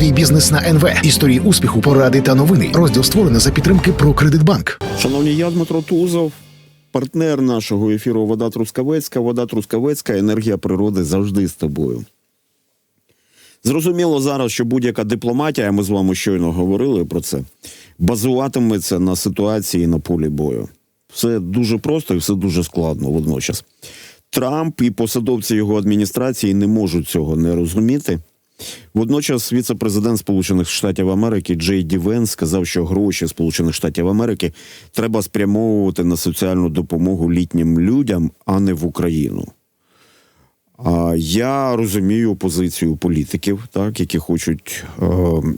Свій бізнес на НВ. Історії успіху, поради та новини. Розділ створений за підтримки про Кредитбанк. Шановні, я Дмитро Тузов, партнер нашого ефіру Вода Трускавецька. Вода Трускавецька, енергія природи завжди з тобою. Зрозуміло зараз, що будь-яка дипломатія, ми з вами щойно говорили про це, базуватиметься на ситуації на полі бою. Все дуже просто і все дуже складно водночас. Трамп і посадовці його адміністрації не можуть цього не розуміти. Водночас віце-президент Сполучених Штатів Америки Джей Ді Венс сказав, що гроші Сполучених Штатів Америки треба спрямовувати на соціальну допомогу літнім людям, а не в Україну. А я розумію позицію політиків, так які хочуть е,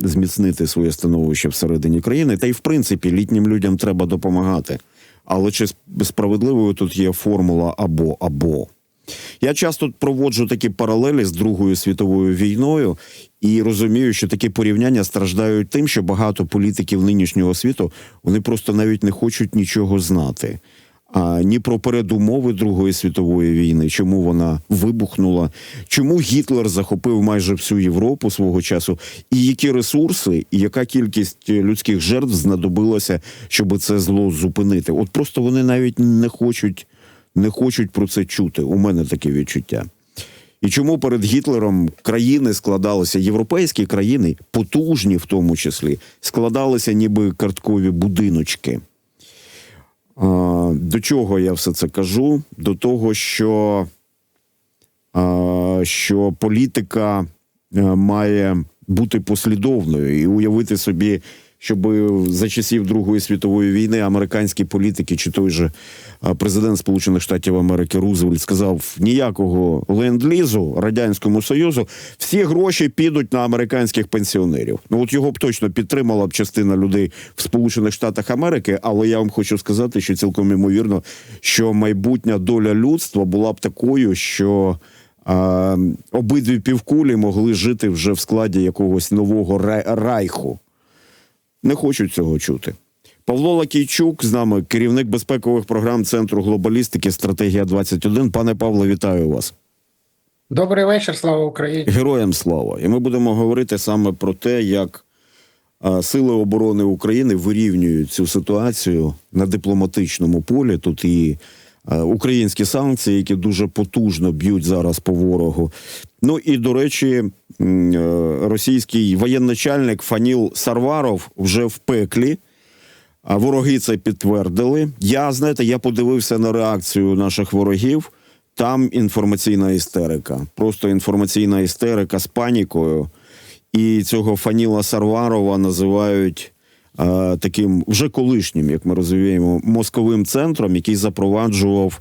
зміцнити своє становище всередині країни. Та й в принципі літнім людям треба допомагати. Але чи справедливою тут є формула або або. Я часто проводжу такі паралелі з Другою світовою війною і розумію, що такі порівняння страждають тим, що багато політиків нинішнього світу вони просто навіть не хочуть нічого знати. А ні про передумови Другої світової війни, чому вона вибухнула, чому Гітлер захопив майже всю Європу свого часу, і які ресурси, і яка кількість людських жертв знадобилося, щоб це зло зупинити. От просто вони навіть не хочуть, не хочуть про це чути. У мене таке відчуття. І чому перед Гітлером країни складалися, європейські країни, потужні в тому числі, складалися ніби карткові будиночки. До чого я все це кажу? До того, що, що політика е, має бути послідовною і уявити собі, щоб за часів Другої світової війни американські політики, чи той же президент Сполучених Штатів Америки Рузвельт сказав ніякого ленд-лізу радянському союзу, всі гроші підуть на американських пенсіонерів. Ну от його б точно підтримала б частина людей в Сполучених Штатах Америки, але я вам хочу сказати, що цілком імовірно, що майбутня доля людства була б такою, що. А, обидві півкулі могли жити вже в складі якогось нового рай- райху. Не хочуть цього чути. Павло Лакійчук з нами, керівник безпекових програм Центру глобалістики Стратегія 21 Пане Павло, вітаю вас. Добрий вечір, слава Україні. Героям слава! І ми будемо говорити саме про те, як Сили оборони України вирівнюють цю ситуацію на дипломатичному полі. Тут і українські санкції, які дуже потужно б'ють зараз по ворогу. Ну і до речі, е, російський воєначальник Фаніл Сарваров вже в пеклі. А вороги це підтвердили. Я знаєте, я подивився на реакцію наших ворогів. Там інформаційна істерика, просто інформаційна істерика з панікою. І цього Фаніла Сарварова називають е, таким вже колишнім, як ми розуміємо, мозковим центром, який запроваджував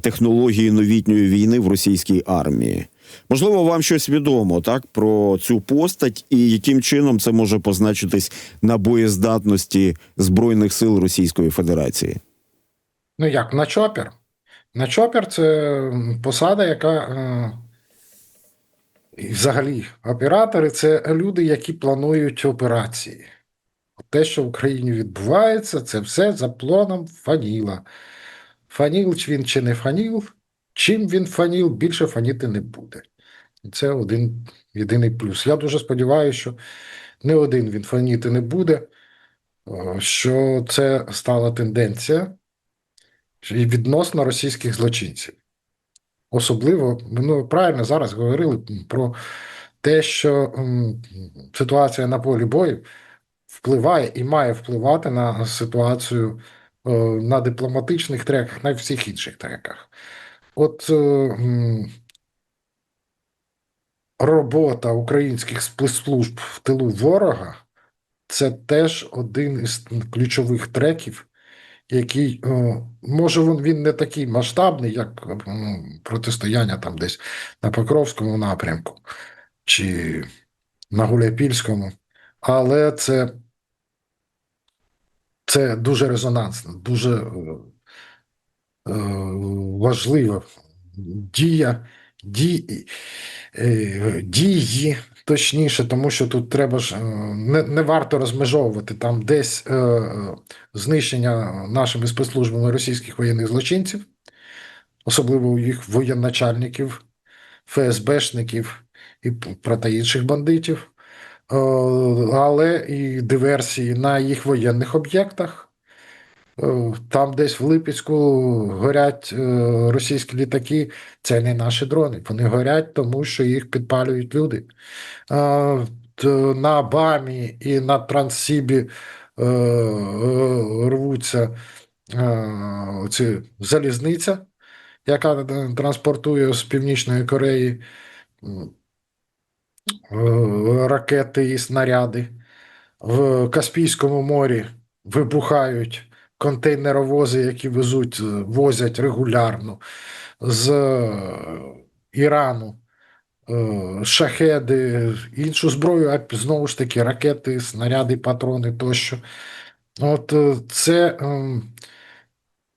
технології новітньої війни в російській армії. Можливо, вам щось відомо так про цю постать і яким чином це може позначитись на боєздатності збройних сил Російської Федерації? Ну як, на чопір? На чопір це посада, яка е, взагалі оператори це люди, які планують операції. Те, що в Україні відбувається, це все за планом Фаніла. Фаніл, чи він чи не фаніл, чим він фаніл, більше фаніти не буде. І це один єдиний плюс. Я дуже сподіваюся, що не один він фаніти не буде, е, що це стала тенденція відносно російських злочинців. Особливо, ну правильно зараз говорили про те, що м, ситуація на полі бою впливає і має впливати на ситуацію е, на дипломатичних треках, на всіх інших треках. От е, робота українських спецслужб в тилу ворога це теж один із ключових треків, який е, може він, не такий масштабний, як протистояння там десь на Покровському напрямку чи на Гуляйпільському, але це, це дуже резонансно, дуже е, е, важлива дія, ді, е, дії, точніше, тому що тут треба ж не, не варто розмежовувати там десь е, знищення нашими спецслужбами російських воєнних злочинців, особливо їх воєначальників, ФСБшників і проти інших бандитів. Е, але і диверсії на їх воєнних об'єктах. Е, Там десь в Липецьку горять е, російські літаки. Це не наші дрони. Вони горять, тому що їх підпалюють люди. На Бамі і на Транссібі рвуться оці залізниця, яка транспортує з Північної Кореї ракети і снаряди. В Каспійському морі вибухають контейнеровози, які везуть, е, возять регулярно з е, Ірану. е, Шахеди, іншу зброю, а знову ж таки, ракети, снаряди, патрони тощо. От е, це ем,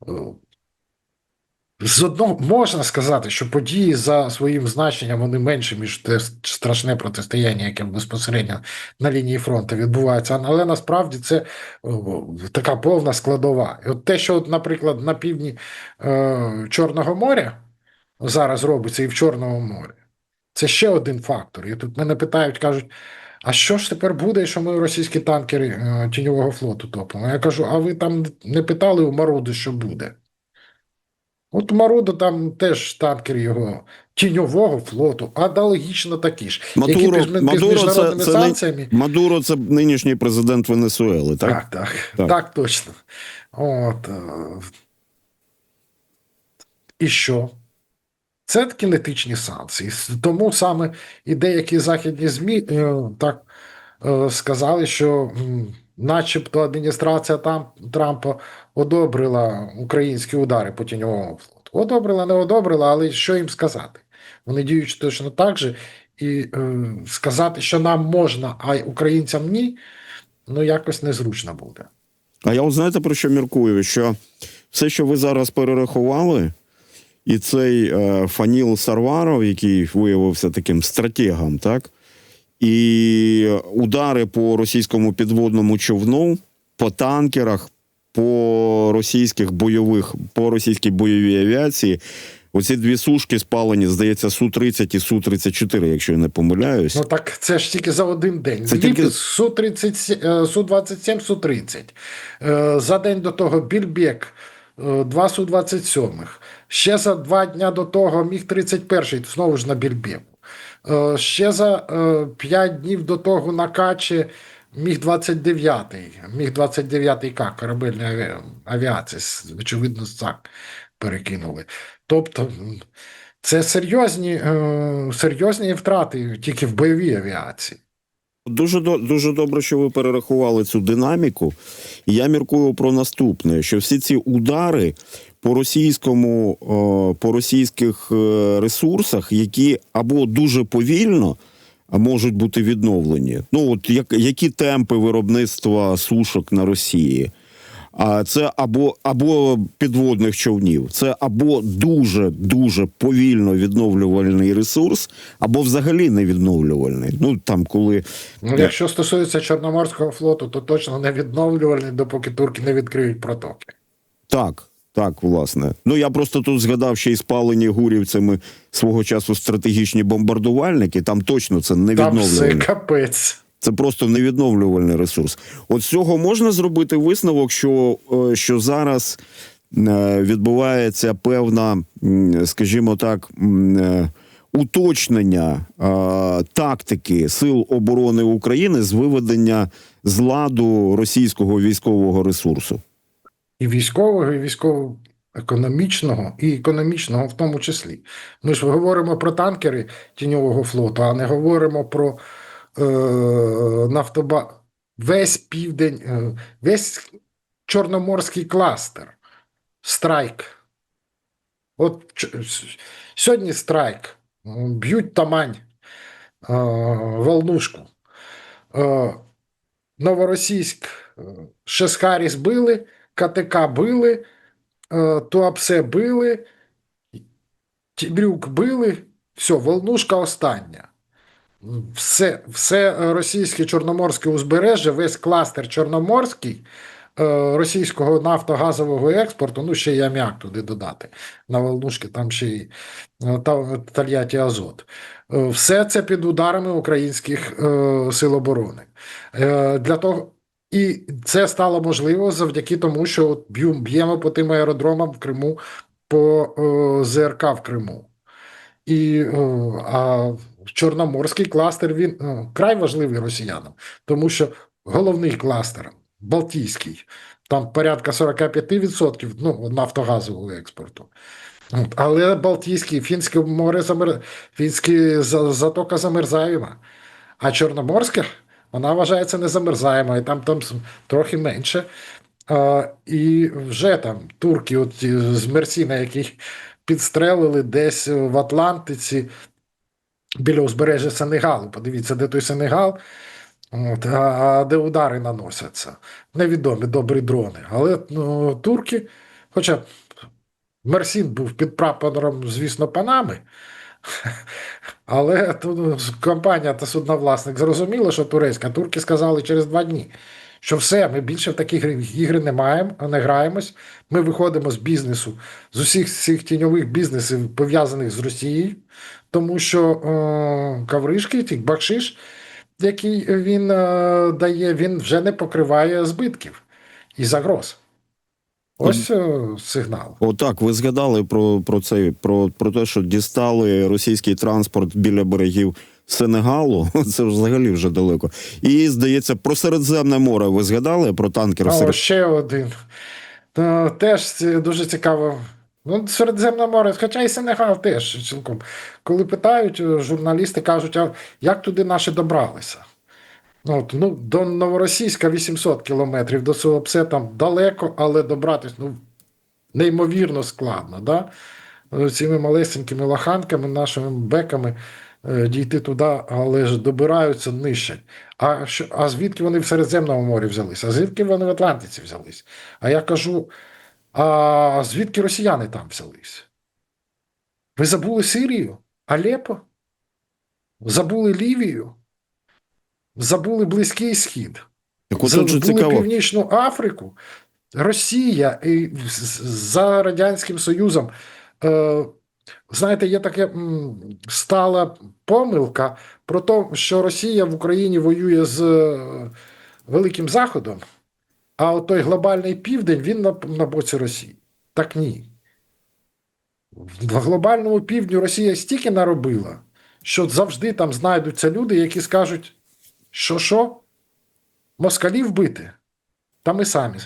е, з одного можна сказати, що події за своїм значенням вони менші, ніж те страшне протистояння, яке безпосередньо на лінії фронту відбувається. Але насправді це така повна складова. І от те, що, наприклад, на півдні е, Чорного моря зараз робиться і в Чорному морі, це ще один фактор. І тут мене питають, кажуть. А що ж тепер буде, що ми російські танкери е, тіньового флоту топимо? Я кажу: а ви там не питали у Маруди, що буде? От Маруда там теж танкер його тіньового флоту, аналогічно такі ж, які Мадуро, під, під Мадуро це, це, санкціями. Мадуро це нинішній президент Венесуели, так? Так, так, Так. так, точно. От. е, І що? Це кінетичні санкції. Тому саме і деякі західні ЗМІ е, так е, сказали, що начебто адміністрація там, Трампа одобрила українські удари по тіньовому флоту. Одобрила, не одобрила, але що їм сказати? Вони діють точно так же, і е, сказати, що нам можна, а українцям ні, ну якось незручно буде. А я от знаєте про що міркую? Що все, що ви зараз перерахували, і цей е, Фаніл Сарваров, який виявився таким стратегом, так? І удари по російському підводному човну, по танкерах, по російських бойових, по російській бойовій авіації. Оці дві сушки спалені, здається, Су-30 і Су-34, якщо я не помиляюсь. Ну так це ж тільки за один день. Це Це тільки- Су-30, е, Су-27, Су-30. Е, За день до того Більбек, е, два Су-27. Ще за два дня до того Міг-31, знову ж на Більбеку. Е, Ще за е, п'ять днів до того на Качі Міг-29, Міг-29К, корабельна аві- авіація, очевидно, так перекинули. Тобто, це серйозні, е, серйозні втрати тільки в бойовій авіації. Дуже дуже добре, що ви перерахували цю динаміку. Я міркую про наступне: що всі ці удари по російському, по російських е, ресурсах, які або дуже повільно. Можуть бути відновлені. Ну от як, які темпи виробництва сушок на Росії? А це або або підводних човнів, це або дуже дуже повільно відновлювальний ресурс, або взагалі не відновлювальний. Ну там коли Ну, якщо стосується Чорноморського флоту, то точно не відновлювальний, допоки турки не відкриють протоки. Так, так, власне. Ну я просто тут згадав ще й спалені гурівцями свого часу стратегічні бомбардувальники. Там точно це не Там все капець. Це просто невідновлювальний ресурс. От з цього можна зробити висновок, що, е, що зараз е, відбувається певна, скажімо так, е, уточнення тактики Сил оборони України з виведення з ладу російського військового ресурсу. І військового, і військово-економічного, і економічного в тому числі. Ми ж говоримо про танкери тіньового флоту, а не говоримо про е, нафтоба. Весь південь, е, весь Чорноморський кластер. Страйк. От ч- сьогодні страйк. Б'ють тамань, е, волнушку. Е, Новоросійськ, е, Шесхаріс били, КТК били, е, Туапсе били, Тібрюк били. Все, волнушка остання. Все, все російське Чорноморське узбережжя, весь кластер Чорноморський е, російського нафтогазового експорту, ну ще й аміак туди додати. На Волнушки там ще й е, Тольятті Азот. Все це під ударами українських сил оборони. Для того, і це стало можливо завдяки тому, що б'ємо по тим аеродромам в Криму, по е, ЗРК в Криму. І е, а Чорноморський кластер він е, край важливий росіянам, тому що головний кластер Балтійський, там порядка 45% ну, нафтогазового експорту. От, але Балтійський, Фінське море замер... Фінське затока замерзаєма. А Чорноморська, вона вважається незамерзаємою, там, там трохи менше. А, і вже там турки, от з Мерсіна, яких підстрелили десь в Атлантиці біля узбережжя Сенегалу. Подивіться, де той Сенегал, от, а, де удари наносяться. Невідомі добрі дрони. Але ну, турки, хоча Мерсін був під прапором, звісно, Панами. Але тут компанія та судновласник зрозуміла, що турецька. Турки сказали через два дні, що все, ми більше в такі ігри не маємо, не граємось. Ми виходимо з бізнесу, з усіх цих тіньових бізнесів, пов'язаних з Росією, тому що е, кавришки, ті бакшиш, який він е, дає, він вже не покриває збитків і загроз. Ось е, сигнал. Отак, ви згадали про, про це, про, про те, що дістали російський транспорт біля берегів Сенегалу. Це взагалі вже далеко. І здається, про Середземне море. Ви згадали про танкер А серед... ще один. Теж дуже цікаво. Ну, Середземне море, хоча і Сенегал теж цілком. Коли питають, е, журналісти кажуть, а як туди наші добралися? Ну, От, ну, до Новоросійська 800 кілометрів, до Суопсе там далеко, але добратись ну, неймовірно складно. Да? Е, Цими малесенькими лоханками, нашими беками е, дійти туди, але ж добираються нижче. А, що, а звідки вони в Середземному морі взялися? А звідки вони в Атлантиці взялись? А я кажу: а звідки росіяни там взялись? Ви забули Сирію? Алепо? Забули Лівію? Забули Близький Схід? Так Забули цікаво. Північну Африку, Росія і за Радянським Союзом. Е, знаєте, є така стала помилка про те, що Росія в Україні воює з е, Великим Заходом, а от той глобальний південь він на, на боці Росії. Так ні. В глобальному півдню Росія стільки наробила, що завжди там знайдуться люди, які скажуть, що що? москалів бити, та ми самі.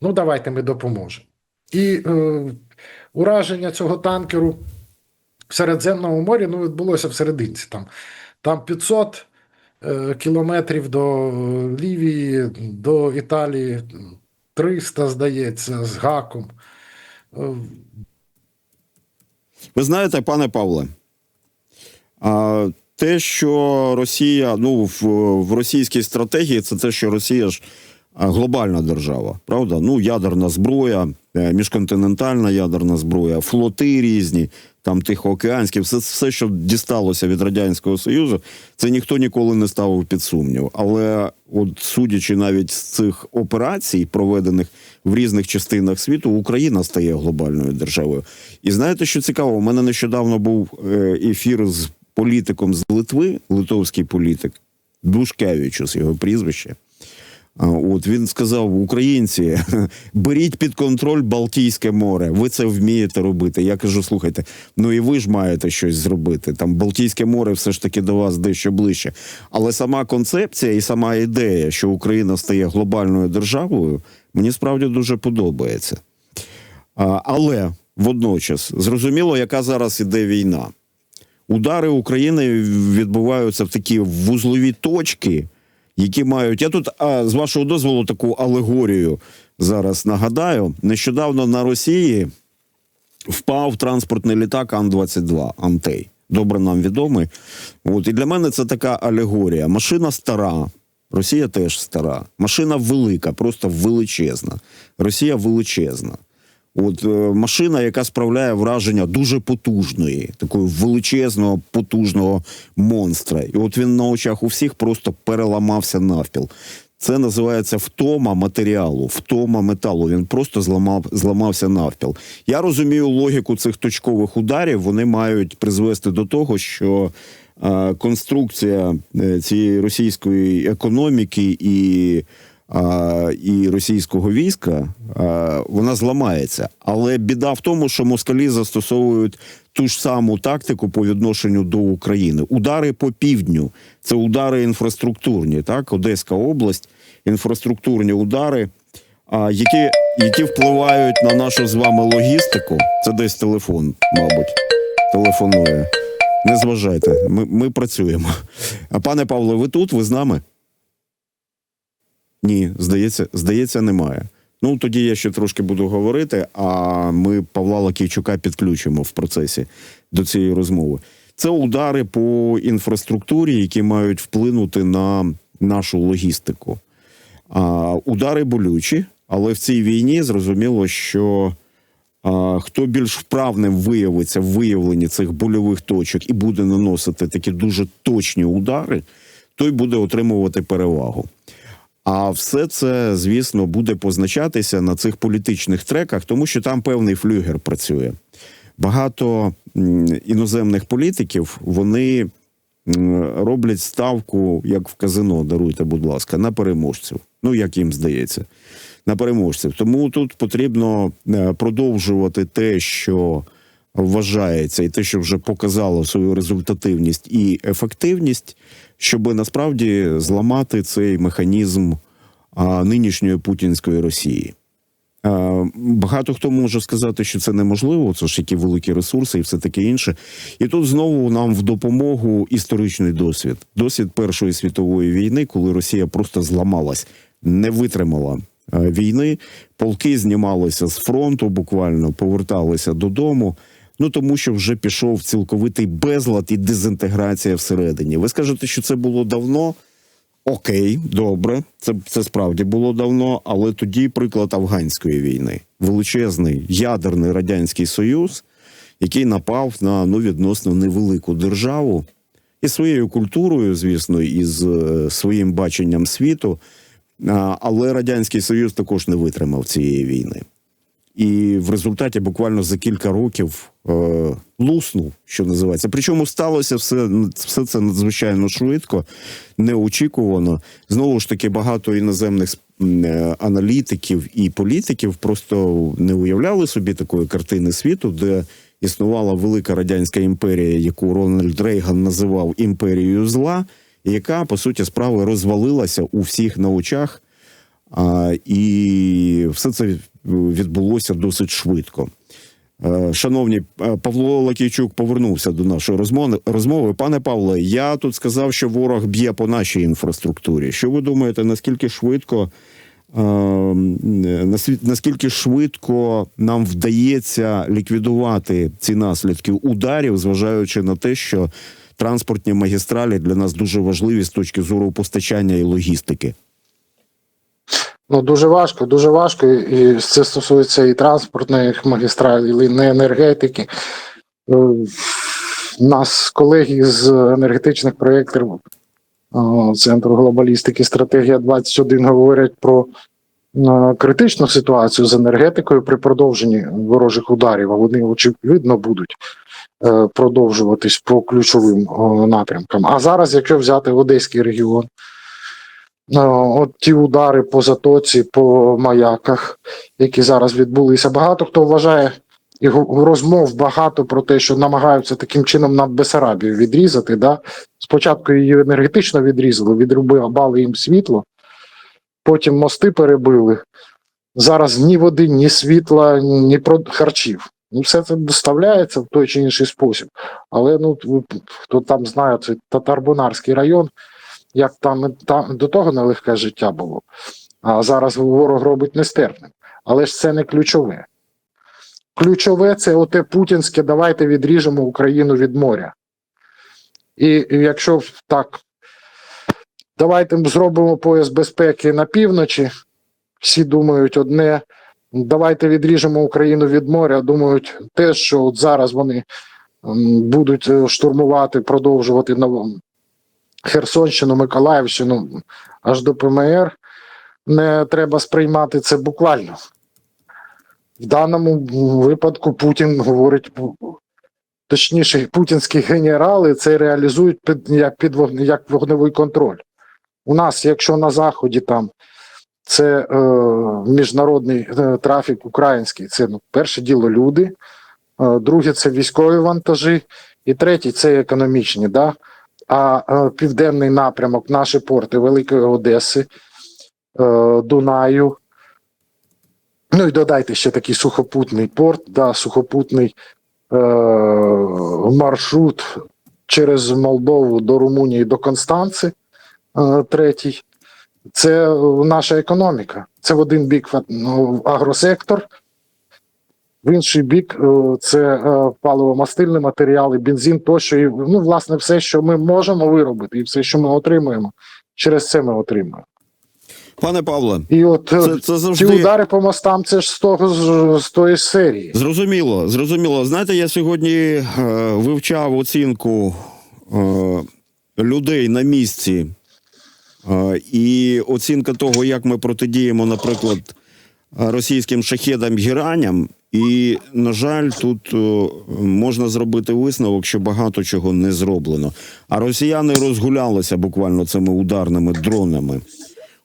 Ну, давайте ми допоможемо. І е, ураження цього танкеру в Середземному морі ну, відбулося в серединці. Там, там 500 е, кілометрів до Лівії, до Італії, 300, здається, з гаком. Е, Ви знаєте, пане Павле, а, те, що Росія, ну в, в російській стратегії, це те, що Росія ж глобальна держава, правда? Ну, ядерна зброя, е, міжконтинентальна ядерна зброя, флоти різні, там тихоокеанські, все, все, що дісталося від Радянського Союзу, це ніхто ніколи не ставив під сумнів. Але, от судячи навіть з цих операцій, проведених в різних частинах світу, Україна стає глобальною державою. І знаєте, що цікаво? У мене нещодавно був е, ефір з політиком з Литви, литовський політик, Душкевичус, його прізвище. От він сказав: українці, беріть під контроль Балтійське море. Ви це вмієте робити. Я кажу, слухайте, ну і ви ж маєте щось зробити. Там Балтійське море все ж таки до вас дещо ближче. Але сама концепція і сама ідея, що Україна стає глобальною державою, мені справді дуже подобається. Але водночас зрозуміло, яка зараз іде війна. Удари України відбуваються в такі вузлові точки, які мають. Я тут, а, з вашого дозволу, таку алегорію зараз нагадаю. Нещодавно на Росії впав транспортний літак Ан-22 Антей. Добре нам відомий. От і для мене це така алегорія. Машина стара. Росія теж стара. Машина велика, просто величезна. Росія величезна. От е, машина, яка справляє враження дуже потужної, такої величезного, потужного монстра. І от він на очах у всіх просто переламався навпіл. Це називається втома матеріалу, втома металу. Він просто зламав, зламався навпіл. Я розумію логіку цих точкових ударів. Вони мають призвести до того, що е, конструкція е, цієї російської економіки і, е, і російського війська е, вона зламається. Але біда в тому, що москалі застосовують ту ж саму тактику по відношенню до України. Удари по півдню це удари інфраструктурні, так, Одеська область, інфраструктурні удари, а, які, які впливають на нашу з вами логістику. Це десь телефон, мабуть, телефонує. Не зважайте, ми, ми працюємо. А пане Павло, ви тут? Ви з нами? Ні, здається, здається, немає. Ну тоді я ще трошки буду говорити, а ми Павла Лакійчука підключимо в процесі до цієї розмови. Це удари по інфраструктурі, які мають вплинути на нашу логістику. А, удари болючі, але в цій війні зрозуміло, що а, хто більш вправним виявиться в виявленні цих больових точок і буде наносити такі дуже точні удари, той буде отримувати перевагу. А все це, звісно, буде позначатися на цих політичних треках, тому що там певний флюгер працює. Багато іноземних політиків вони роблять ставку, як в казино, даруйте, будь ласка, на переможців. Ну, як їм здається, на переможців. Тому тут потрібно е, продовжувати те, що вважається, і те, що вже показало свою результативність і ефективність, щоб насправді зламати цей механізм а, нинішньої путінської Росії. А, Багато хто може сказати, що це неможливо, це ж які великі ресурси і все таке інше. І тут знову нам в допомогу історичний досвід. Досвід Першої світової війни, коли Росія просто зламалась, не витримала війни. Полки знімалися з фронту, буквально поверталися додому. Ну тому що вже пішов цілковитий безлад і дезінтеграція всередині. Ви скажете, що це було давно? Окей, добре, це, це справді було давно, але тоді приклад афганської війни, величезний ядерний радянський союз, який напав на ну відносно невелику державу і своєю культурою, звісно, і з е, своїм баченням світу. Але радянський союз також не витримав цієї війни. І в результаті буквально за кілька років е, луснув, що називається. Причому сталося все, все це надзвичайно швидко, неочікувано. Знову ж таки, багато іноземних е, аналітиків і політиків просто не уявляли собі такої картини світу, де існувала велика радянська імперія, яку Рональд Рейган називав імперією зла, яка по суті справи розвалилася у всіх на очах. А, і все це відбулося досить швидко. Е, Шановні, е, Павло Лакійчук повернувся до нашої розмови. Пане Павле, я тут сказав, що ворог б'є по нашій інфраструктурі. Що ви думаєте, наскільки швидко, е, наскільки швидко нам вдається ліквідувати ці наслідки ударів, зважаючи на те, що транспортні магістралі для нас дуже важливі з точки зору постачання і логістики? Ну, дуже важко, дуже важко, і це стосується і транспортних магістралей, і не енергетики. Е, нас колеги з енергетичних проєктів е, Центру глобалістики стратегія 21 говорять про е, критичну ситуацію з енергетикою при продовженні ворожих ударів, а вони очевидно будуть продовжуватись по ключовим напрямкам. А зараз, якщо взяти Одеський регіон, От ті удари по затоці, по маяках, які зараз відбулися. Багато хто вважає і розмов багато про те, що намагаються таким чином на Бесарабію відрізати. Да? Спочатку її енергетично відрізали, відрубали їм світло, потім мости перебили. Зараз ні води, ні світла, ні харчів. Ну, все це доставляється в той чи інший спосіб. Але ну, хто там знає, це Татарбунарський район як там, там до того нелегке життя було. А зараз ворог робить нестерпним. Але ж це не ключове. Ключове це оте путінське давайте відріжемо Україну від моря. І, якщо так, давайте зробимо пояс безпеки на півночі. Всі думають одне. Давайте відріжемо Україну від моря. Думають те, що от зараз вони будуть штурмувати, продовжувати Херсонщину, Миколаївщину аж до ПМР, не треба сприймати це буквально. В даному випадку Путін говорить, точніше, путінські генерали це реалізують під, як, під як вогневий контроль. У нас, якщо на Заході там це е, міжнародний е, трафік український, це ну, перше діло люди, е, друге це військові вантажі, і третє це економічні. Да? А е, південний напрямок, наші порти Великої Одеси, е, Дунаю. Ну і додайте ще такий сухопутний порт, да, сухопутний е, маршрут через Молдову до Румунії до Констанци, е, третій. Це наша економіка. Це в один бік ну, агросектор, в інший бік е, це е, паливо-мастильні матеріали, бензин тощо. І, ну, власне, все, що ми можемо виробити, і все, що ми отримуємо, через це ми отримуємо. Пане Павле, І от е, це, це ці завжди удари по мостам, це ж з того з, з тої серії. зрозуміло. Зрозуміло. Знаєте, я сьогодні е, вивчав оцінку е, людей на місці. Е, і оцінка того, як ми протидіємо, наприклад, російським шахедам гіраням. І, на жаль, тут е, можна зробити висновок, що багато чого не зроблено. А росіяни розгулялися буквально цими ударними дронами.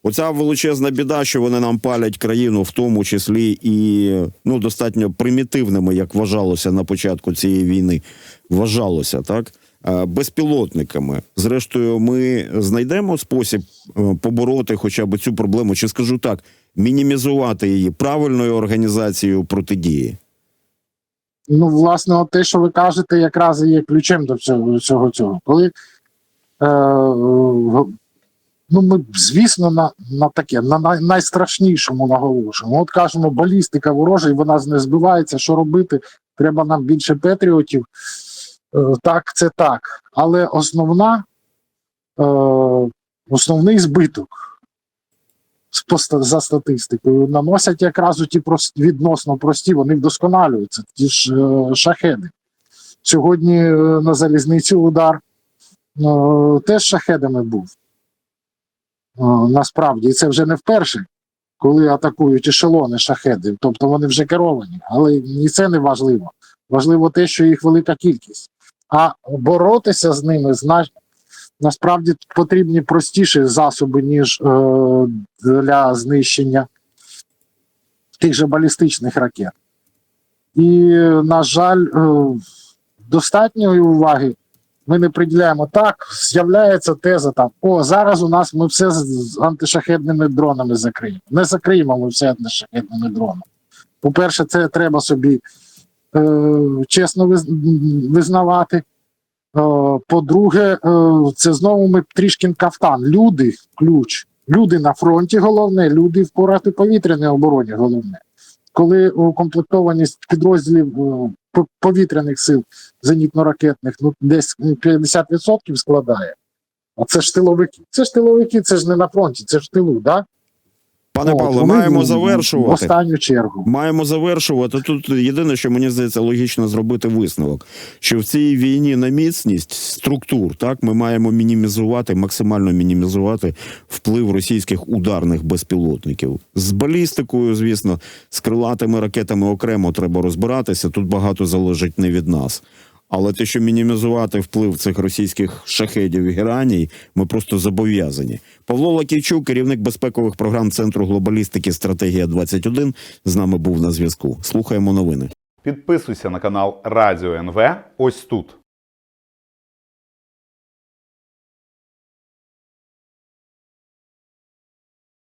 Оця величезна біда, що вони нам палять країну, в тому числі і ну достатньо примітивними, як вважалося на початку цієї війни. Вважалося так. е, Безпілотниками. Зрештою, ми знайдемо спосіб е, побороти хоча б цю проблему, чи скажу так, мінімізувати її правильною організацією протидії. Ну, власне, от те, що ви кажете, якраз є ключем до цього цього. цього. Коли е, ну, ми, звісно, на, на таке, на найстрашнішому наголошуємо. От кажемо, балістика ворожа, і вона не збивається. Що робити? Треба нам більше патріотів. Е, так, це так. Але основна, е, основний збиток за статистикою наносять якраз у ті прос- відносно прості, вони вдосконалюються. Ті ж е, шахеди. Сьогодні е, на залізниці удар е, теж шахедами був. Насправді, і це вже не вперше, коли атакують ешелони шахеди, тобто вони вже керовані, але і це не важливо. Важливо те, що їх велика кількість. А боротися з ними знач... насправді потрібні простіші засоби, ніж е, для знищення тих же балістичних ракет. І, на жаль, е, достатньої уваги ми не приділяємо. Так, з'являється теза там: о, зараз у нас ми все з, антишахедними дронами закриємо. Не закриємо ми все антишахедними дронами. По-перше, це треба собі е, чесно визнавати. Е, По-друге, е, це знову ми трішки кафтан. Люди ключ. Люди на фронті головне, люди в протиповітряній обороні головне. Коли укомплектованість підрозділів е, повітряних сил зенітно-ракетних ну, десь 50% складає. А це ж тиловики. Це ж тиловики, це ж не на фронті, це ж тилу, да? Пане От, Павле, вони маємо в- В завершувати. останню чергу. Маємо завершувати. Тут єдине, що мені здається, логічно зробити висновок, що в цій війні на міцність структур, так ми маємо мінімізувати, максимально мінімізувати вплив російських ударних безпілотників з балістикою, звісно, з крилатими ракетами окремо треба розбиратися. Тут багато залежить не від нас. Але те, що мінімізувати вплив цих російських шахедів і гераній, ми просто зобов'язані. Павло Лакійчук, керівник безпекових програм Центру глобалістики Стратегія 21 з нами був на зв'язку. Слухаємо новини. Підписуйся на канал Радіо НВ ось тут.